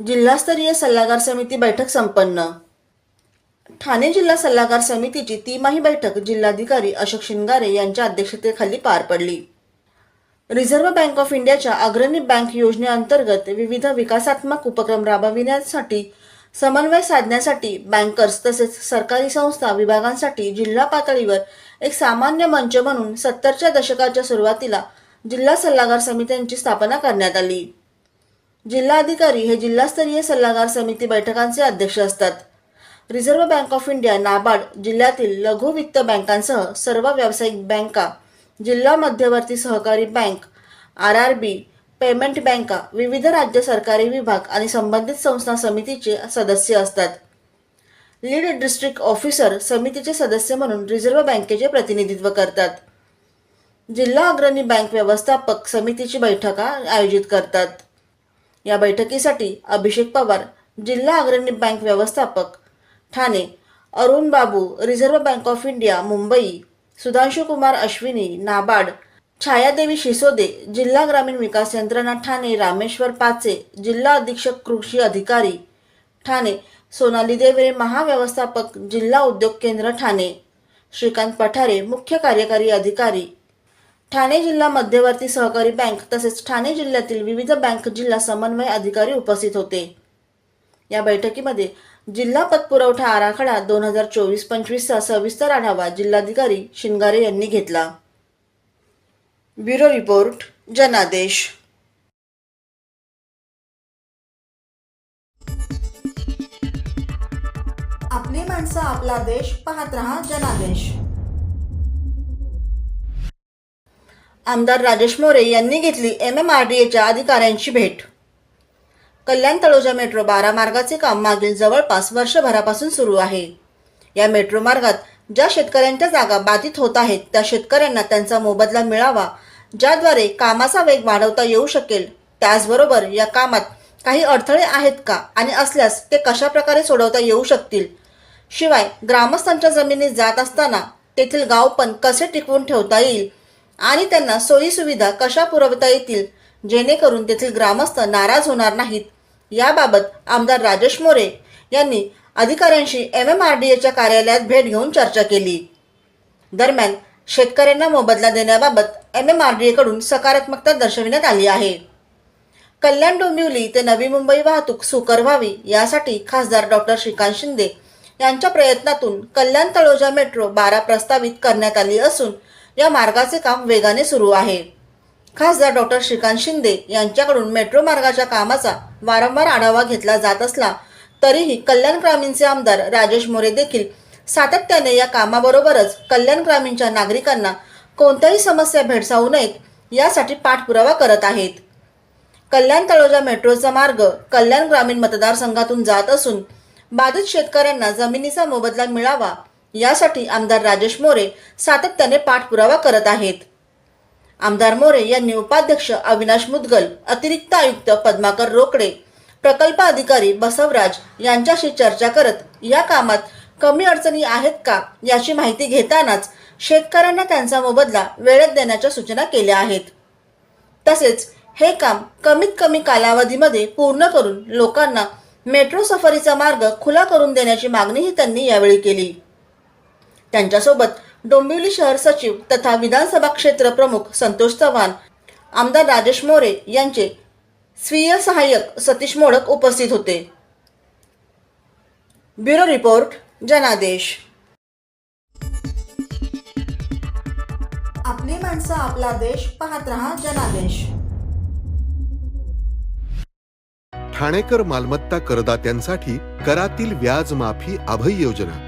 जिल्हास्तरीय सल्लागार समिती बैठक संपन्न. ठाणे जिल्हा सल्लागार समितीची तिमाही बैठक जिल्हाधिकारी अशोक शिंगारे यांच्या अध्यक्षतेखाली पार पडली. रिझर्व्ह बँक ऑफ इंडियाच्या अग्रणी बँक योजनेअंतर्गत विविध विकासात्मक उपक्रम राबविण्यासाठी समन्वय साधण्यासाठी बँकर्स तसेच सरकारी संस्था विभागांसाठी जिल्हा पातळीवर एक सामान्य मंच म्हणून सत्तरच्या दशकाच्या सुरुवातीला जिल्हा सल्लागार समित्यांची स्थापना करण्यात आली. जिल्हाधिकारी हे जिल्हास्तरीय सल्लागार समिती बैठकांचे अध्यक्ष असतात. Reserve bank of India NABARD जिल्ह्यातील लघु वित्त बँकांसह सर्व व्यावसायिक बँका जिल्हा मध्यवर्ती सहकारी bank R R B payment बँका विविध राज्य सरकारी विभाग आणि संबंधित संस्था समितीचे सदस्य असतात. लीड डिस्ट्रिक्ट ऑफिसर समितीचे सदस्य म्हणून रिझर्व्ह बँकेचे प्रतिनिधित्व करतात. जिल्हा अग्रणी बँक व्यवस्थापक समितीची बैठका आयोजित करतात. या बैठकीसाठी अभिषेक पवार जिल्हा अग्रणी बँक व्यवस्थापक Thane Arun Babu reserve bank of India Mumbai Sudhanshu Kumar Ashwini NABARD Chhayadevi Shisode जिल्हा ग्रामीण विकास यंत्रणा ठाणे रामेश्वर पाचे जिल्हा अधीक्षक कृषी अधिकारी ठाणे सोनाली देवरे महाव्यवस्थापक जिल्हा उद्योग केंद्र ठाणे श्रीकांत पठारे मुख्य कार्यकारी अधिकारी ठाणे जिल्हा मध्यवर्ती सहकारी बँक तसेच ठाणे जिल्ह्यातील विविध बँक जिल्हा समन्वय अधिकारी उपस्थित होते. या बैठकीमध्ये जिल्हा पतपुरवठा आराखडा दोन हजार चोवीस पंचवीसचा सविस्तर आढावा जिल्हाधिकारी शिंगारे यांनी घेतला. ब्युरो रिपोर्ट जनादेश. आपली माणसं आपला देश पाहत रहा जनादेश. आमदार राजेश मोरे यांनी घेतली एम एम आर डी एच्या अधिकाऱ्यांची भेट. कल्याण तळोजा मेट्रो बारा मार्गाचे काम मागील जवळपास वर्षभरापासून सुरू आहे. या मेट्रो मार्गात ज्या शेतकऱ्यांच्या जागा बाधित होत आहेत त्या शेतकऱ्यांना त्यांचा मोबदला मिळावा ज्याद्वारे कामाचा वेग वाढवता येऊ शकेल त्याचबरोबर या कामात काही अडथळे आहेत का आणि असल्यास ते कशा प्रकारे सोडवता येऊ शकतील? शिवाय ग्रामस्थांच्या जमिनीत जात असताना तेथील गाव पण कसे टिकवून ठेवता येईल? आणि त्यांना सोयीसुविधा कशा पुरवता येतील? जेणेकरून तेथील ग्रामस्थ नाराज होणार नाहीत. याबाबत आमदार राजेश मोरे यांनी अधिकाऱ्यांशी एम एम आर डी एच्या कार्यालयात भेट घेऊन चर्चा केली. दरम्यान शेतकऱ्यांना मोबदला देण्याबाबत एम एम आर डी एकडून सकारात्मकता दर्शविण्यात आली आहे. कल्याण डोंबिवली ते नवी मुंबई वाहतूक सुकर व्हावी यासाठी खासदार डॉक्टर श्रीकांत शिंदे यांच्या प्रयत्नातून कल्याण तळोजा मेट्रो बारा प्रस्तावित करण्यात आली असून या मार्गाचे काम वेगाने सुरू आहे. खासदार डॉक्टर श्रीकांत शिंदे यांच्याकडून मेट्रो मार्गाच्या कामाचा वारंवार आढावा घेतला जात असला तरीही कल्याण ग्रामीणचे आमदार राजेश मोरे देखील सातत्याने या कामाबरोबरच कल्याण ग्रामीणच्या नागरिकांना कोणत्याही समस्या भेडसावू नयेत यासाठी पाठपुरावा करत आहेत. कल्याण तळोजा मेट्रोचा मार्ग कल्याण ग्रामीण मतदारसंघातून जात असून बाधित शेतकऱ्यांना जमिनीचा मोबदला मिळावा यासाठी आमदार राजेश मोरे सातत्याने पाठपुरावा करत आहेत. आमदार मोरे यांनी उपाध्यक्ष अविनाश मुदगल अतिरिक्त आयुक्त पद्माकर रोकडे प्रकल्प अधिकारी बसवराज यांच्याशी चर्चा करत या कामात कमी अडचणी आहेत का याची माहिती घेतानाच शेतकऱ्यांना त्यांचा मोबदला वेळेत देण्याच्या सूचना केल्या आहेत. तसेच हे काम कमीत कमी कालावधीमध्ये पूर्ण करून लोकांना मेट्रो सफरीचा मार्ग खुला करून देण्याची मागणीही त्यांनी यावेळी केली. त्यांच्यासोबत डोंबिवली शहर सचिव तथा विधानसभा क्षेत्र प्रमुख संतोष चव्हाण आमदार राजेश मोरे यांचे स्वीय सहाय्यक सतीश मोडक उपस्थित होते. ब्युरो रिपोर्ट जनादेश. आपली माणसं आपला देश पाहत रहा जनादेश. ठाणेकर मालमत्ता करदात्यांसाठी करातील व्याज माफी अभय योजना.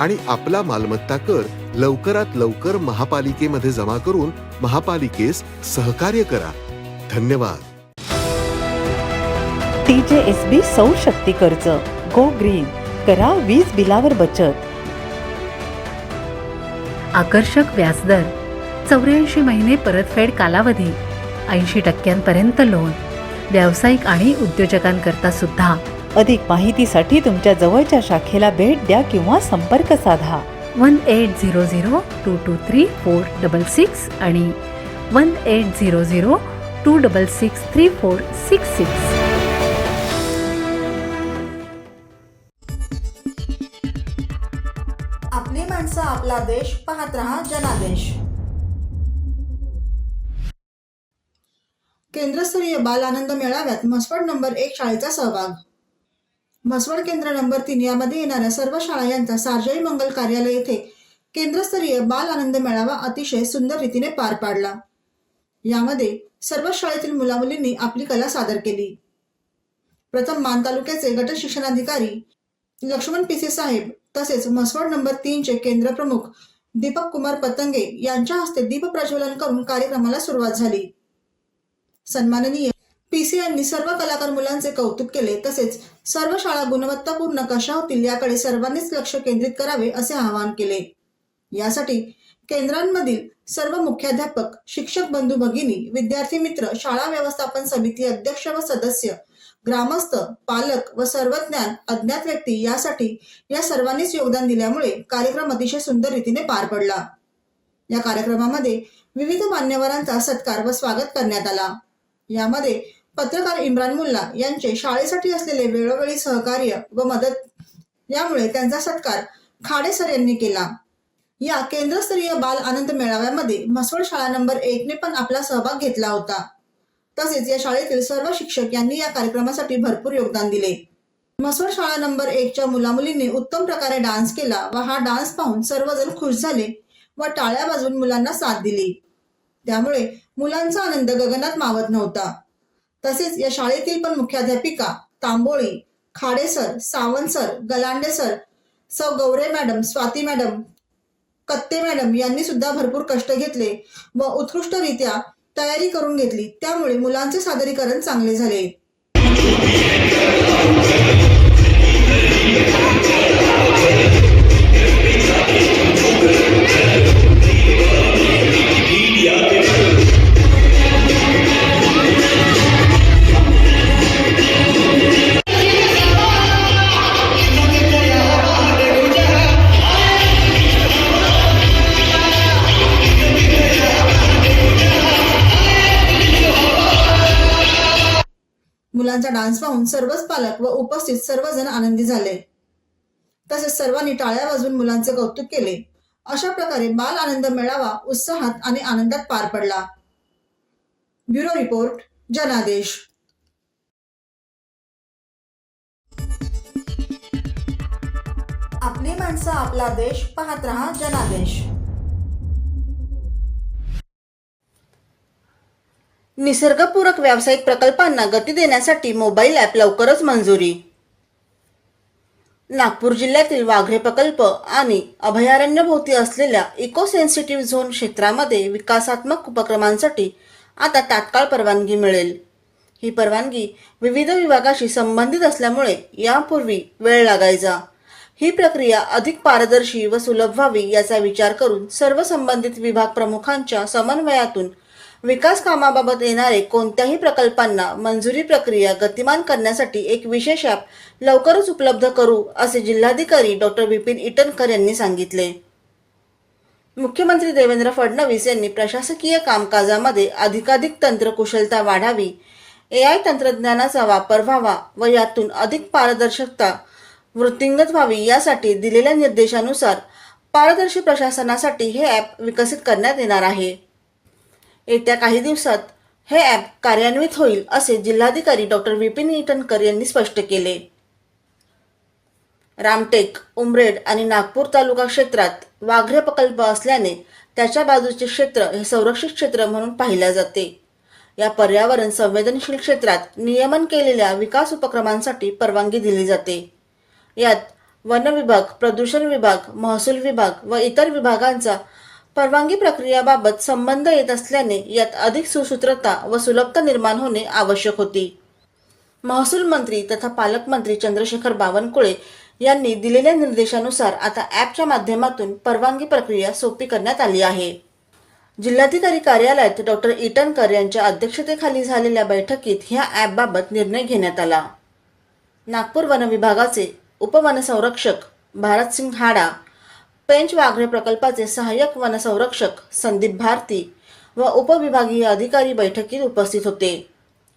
आणि आपला मालमत्ता कर लवकरात लवकर महापालिकेमध्ये जमा करून महापालिकेस सहकार्य करा. धन्यवाद. टीजेएसबी सौर शक्ती कर्ज गो ग्रीन करा वीज बिलावर बचत. आकर्षक व्याजदर चौऱ्याऐंशी महिने परतफेड कालावधी ऐंशी टक्क्यांपर्यंत लोन व्यावसायिक आणि उद्योजकांकरता सुद्धा अधिक माहितीसाठी तुमच्या जवळच्या शाखेला भेट द्या किंवा संपर्क साधा. One eight zero zero two two three four double six आणि one eight zero zero two double six three four six six. आपली माणसं आपला देश पाहत रहा जनादेश. केंद्रस्तरीय बाल आनंद मेळाव्यात म्हसवड नंबर एक शाळेचा सहभाग. म्हसवड केंद्र नंबर तीन यामध्ये येणाऱ्या सर्व शाळा यांचा सार्वजनिक मंगल कार्यालय येथे केंद्रस्तरीय बाल आनंद मेळावा अतिशय सुंदर रीतीने पार पाडला. यामध्ये सर्व शाळेतील मुलामुलींनी आपली कला सादर केली. प्रथम मान तालुक्याचे गट शिक्षणाधिकारी लक्ष्मण पिसे साहेब तसेच म्हसवड नंबर तीनचे केंद्र प्रमुख दीपक कुमार पतंगे यांच्या हस्ते दीप प्रज्वलन करून कार्यक्रमाला सुरुवात झाली. सन्माननीय पीसी यांनी सर्व कलाकार मुलांचे कौतुक केले तसेच सर्व शाळा गुणवत्तापूर्ण कशा होतील याकडे सर्वांनीच लक्ष केंद्रित करावे असे आवाहन केले. यासाठी केंद्रांमधील सर्व मुख्याध्यापक शिक्षक बंधू भगिनी विद्यार्थी मित्र शाळा व्यवस्थापन समिती अध्यक्ष व सदस्य ग्रामस्थ पालक व सर्वज्ञान अज्ञात व्यक्ती यासाठी या सर्वांनीच योगदान दिल्यामुळे कार्यक्रम अतिशय सुंदर रीतीने पार पडला. या कार्यक्रमामध्ये विविध मान्यवरांचा सत्कार व स्वागत करण्यात आला. यामध्ये पत्रकार इम्रान मुल्ला यांचे शाळेसाठी असलेले वेळोवेळी सहकार्य व मदत यामुळे त्यांचा सत्कार खाडेसर यांनी केला. या केंद्रस्तरीय बाल आनंद मेळाव्यामध्ये म्हसवड शाळा नंबर एकने पण आपला सहभाग घेतला होता. तसेच या शाळेतील सर्व शिक्षक यांनी या कार्यक्रमासाठी भरपूर योगदान दिले. म्हसवड शाळा नंबर एकच्या मुलामुलींनी उत्तम प्रकारे डान्स केला व हा डान्स पाहून सर्वजण खुश झाले व टाळ्या वाजवून मुलांना साथ दिली. त्यामुळे मुलांचा आनंद गगनात मावत नव्हता. तसेच या शाळेतील पण मुख्याध्यापिका तांबोळी खाडेसर सावंत सर गलांडे सर सौ Gaure madam Swati madam Katte madam यांनी सुद्धा भरपूर कष्ट घेतले व उत्कृष्टरित्या तयारी करून घेतली. त्यामुळे मुलांचे सादरीकरण चांगले झाले. मुलांचा डान्स पाहून सर्वच पालक व उपस्थित सर्वजण आनंदी झाले. तसेच सर्वांनी टाळ्या वाजवून मुलांचे कौतुक केले. अशा प्रकारे बाल आनंद मेळावा उत्साहात आणि आनंदात पार पडला. ब्युरो रिपोर्ट जनादेश. आपली माणसं आपला देश पाहत रहा जनादेश. निसर्गपूरक व्यावसायिक प्रकल्पांना गती देण्यासाठी मोबाईल ॲप लवकरच मंजुरी. नागपूर जिल्ह्यातील वाघरे प्रकल्प आणि अभयारण्यभोवती असलेल्या इको सेन्सिटिव्ह झोन क्षेत्रामध्ये विकासात्मक उपक्रमांसाठी आता तात्काळ परवानगी मिळेल. ही परवानगी विविध विभागाशी संबंधित असल्यामुळे यापूर्वी वेळ लागायचा. ही प्रक्रिया अधिक पारदर्शी व सुलभ व्हावी याचा विचार करून सर्व संबंधित विभाग प्रमुखांच्या समन्वयातून विकास कामाबाबत येणारे कोणत्याही प्रकल्पांना मंजुरी प्रक्रिया गतिमान करण्यासाठी एक विशेष ॲप लवकरच उपलब्ध करू असे जिल्हाधिकारी डॉक्टर विपिन इटनकर यांनी सांगितले. मुख्यमंत्री देवेंद्र फडणवीस यांनी प्रशासकीय कामकाजामध्ये अधिकाधिक तंत्रकुशलता वाढावी ए आय तंत्रज्ञानाचा वापर व्हावा व यातून अधिक पारदर्शकता वृत्तिंगत व्हावी यासाठी दिलेल्या निर्देशानुसार पारदर्शी प्रशासनासाठी हे ॲप विकसित करण्यात येणार आहे. येत्या काही दिवसात हे ॲप कार्यान्वित होईल असे जिल्हाधिकारी डॉक्टर विपिन इटनकर यांनी स्पष्ट केले. रामटेक उमरेड आणि नागपूर तालुका क्षेत्रात वाघरे प्रकल्प असल्याने त्याच्या बाजूचे क्षेत्र हे संरक्षित क्षेत्र म्हणून पाहिले जाते. या पर्यावरण संवेदनशील क्षेत्रात नियमन केलेल्या विकास उपक्रमांसाठी परवानगी दिली जाते. यात वन विभाग प्रदूषण विभाग महसूल विभाग व इतर विभागांचा परवानगी प्रक्रियाबाबत संबंध येत असल्याने यात अधिक सुसूत्रता व सुलभता निर्माण होणे आवश्यक होती. महसूल मंत्री तथा पालकमंत्री चंद्रशेखर बावनकुळे यांनी दिलेल्या निर्देशानुसार आता ॲपच्या माध्यमातून परवानगी प्रक्रिया सोपी करण्यात आली आहे. जिल्हाधिकारी कार्यालयात डॉक्टर इटनकर यांच्या अध्यक्षतेखाली झालेल्या बैठकीत ह्या ॲपबाबत निर्णय घेण्यात आला. नागपूर वन विभागाचे उपवनसंरक्षक भारतसिंग हाडा पेंच वाघरे प्रकल्पाचे सहाय्यक वनसंरक्षक संदीप भारती व उपविभागीय अधिकारी बैठकीत उपस्थित होते.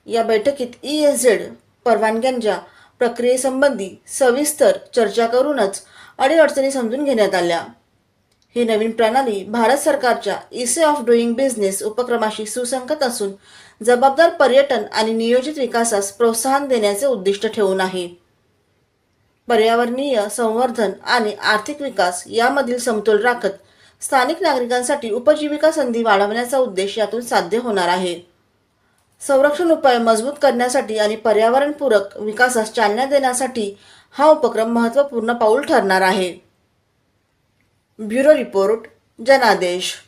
या बैठकीत ई एस झेड परवानग्यांच्या प्रक्रियेसंबंधी सविस्तर चर्चा करूनच अडीअडचणी समजून घेण्यात आल्या. ही नवीन प्रणाली भारत सरकारच्या इसे ऑफ डुईंग बिझनेस उपक्रमाशी सुसंगत असून जबाबदार पर्यटन आणि नियोजित विकासास प्रोत्साहन देण्याचे उद्दिष्ट ठेवून आहे. पर्यावरणीय संवर्धन आणि आर्थिक विकास यामधील समतोल राखत स्थानिक नागरिकांसाठी उपजीविका संधी वाढवण्याचा उद्देश यातून साध्य होणार आहे. संरक्षण उपाय मजबूत करण्यासाठी आणि पर्यावरणपूरक विकासास चालना देण्यासाठी हा उपक्रम महत्त्वपूर्ण पाऊल ठरणार आहे. ब्युरो रिपोर्ट जनादेश.